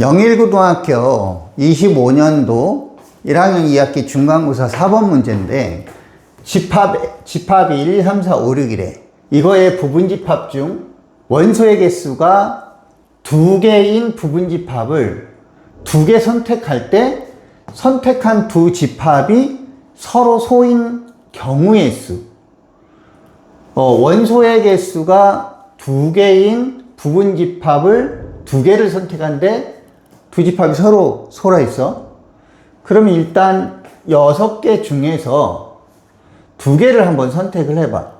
영일고등학교 25년도 1학년 2학기 중간고사 4번 문제인데 집합, 집합이 1, 2, 3, 4, 5, 6이래. 이거의 부분집합 중 원소의 개수가 두 개인 부분집합을 두 개 선택할 때 선택한 두 집합이 서로 소인 경우의 수. 어, 원소의 개수가 두 개인 부분 집합을 두 개를 선택한데 두 집합이 서로 소라 있어. 그러면 일단 여섯 개 중에서 두 개를 한번 선택을 해봐.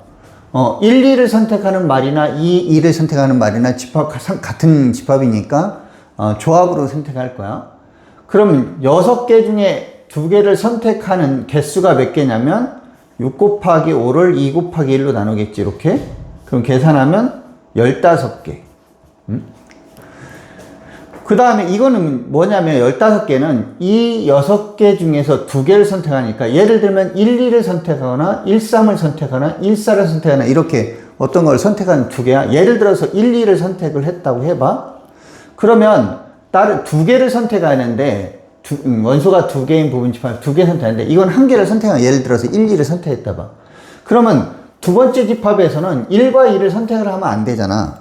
어, 1, 2를 선택하는 말이나 2, 2를 선택하는 말이나 집합, 같은 집합이니까 어, 조합으로 선택할 거야. 그럼 여섯 개 중에 두 개를 선택하는 개수가 몇 개냐면 6 곱하기 5를 2 곱하기 1로 나누겠지, 이렇게. 그럼 계산하면 15개. 그 다음에 이거는 뭐냐면 15개는 이 6개 중에서 두 개를 선택하니까 예를 들면 1, 2를 선택하거나 1, 3을 선택하거나 1, 4를 선택하거나 이렇게 어떤 걸 선택하는 두 개야. 예를 들어서 1, 2를 선택을 했다고 해봐. 그러면 다른 두 개를 선택하는데 두, 음, 원소가 두 개인 부분 집합 두개 선택하는데 이건 한 개를 선택하 예를 들어서 1, 2를 선택했다 봐. 그러면 두 번째 집합에서는 1과 2를 선택을 하면 안 되잖아.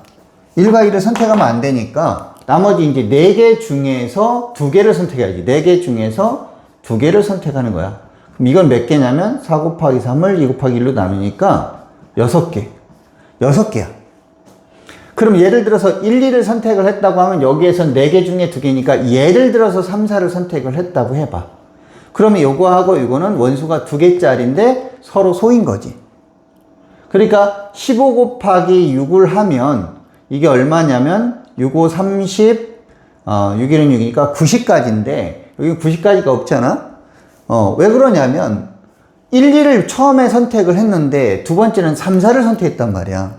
1과 2를 선택하면 안 되니까 나머지 이제 4개 중에서 두 개를 선택해야지. 4개 중에서 두 개를 선택하는 거야. 그럼 이건 몇 개냐면 4 곱하기 3을 2 곱하기 1로 나누니까 6개. 6개야. 그럼 예를 들어서 1, 2를 선택을 했다고 하면 여기에선 4개 중에 2개니까 예를 들어서 3, 4를 선택을 했다고 해봐. 그러면 요거하고 이거는 원수가 2개짜리인데 서로 소인 거지. 그러니까 15 곱하기 6을 하면 이게 얼마냐면 6, 5, 30, 어, 6, 1은 6이니까 90까지인데 여기 90까지가 없잖아? 어, 왜 그러냐면 1, 2를 처음에 선택을 했는데 두 번째는 3, 4를 선택했단 말이야.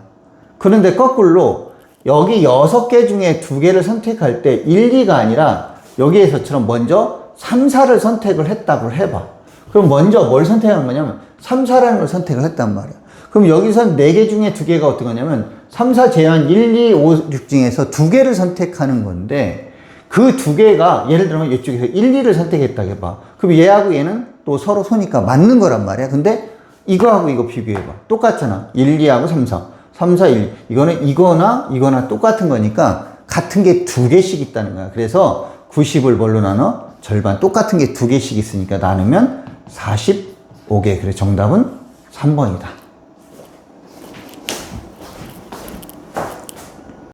그런데 거꾸로 여기 6개 중에 2개를 선택할 때 1, 2가 아니라 여기에서처럼 먼저 3, 4를 선택을 했다고 해봐. 그럼 먼저 뭘 선택한 거냐면 3, 4라는 걸 선택을 했단 말이야. 그럼 여기선 4개 중에 2개가 어떤 거냐면 3, 4 제한 1, 2, 5, 6 중에서 2개를 선택하는 건데 그두 개가 예를 들면 이쪽에서 1, 2를 선택했다고 해봐. 그럼 얘하고 얘는 또 서로 소니까 맞는 거란 말이야. 근데 이거하고 이거 비교해봐. 똑같잖아. 1, 2하고 3, 4. 3, 4, 1. 이거는 이거나 이거나 똑같은 거니까 같은 게 두 개씩 있다는 거야. 그래서 90을 뭘로 나눠? 절반. 똑같은 게 두 개씩 있으니까 나누면 45개. 그래 정답은 3번이다.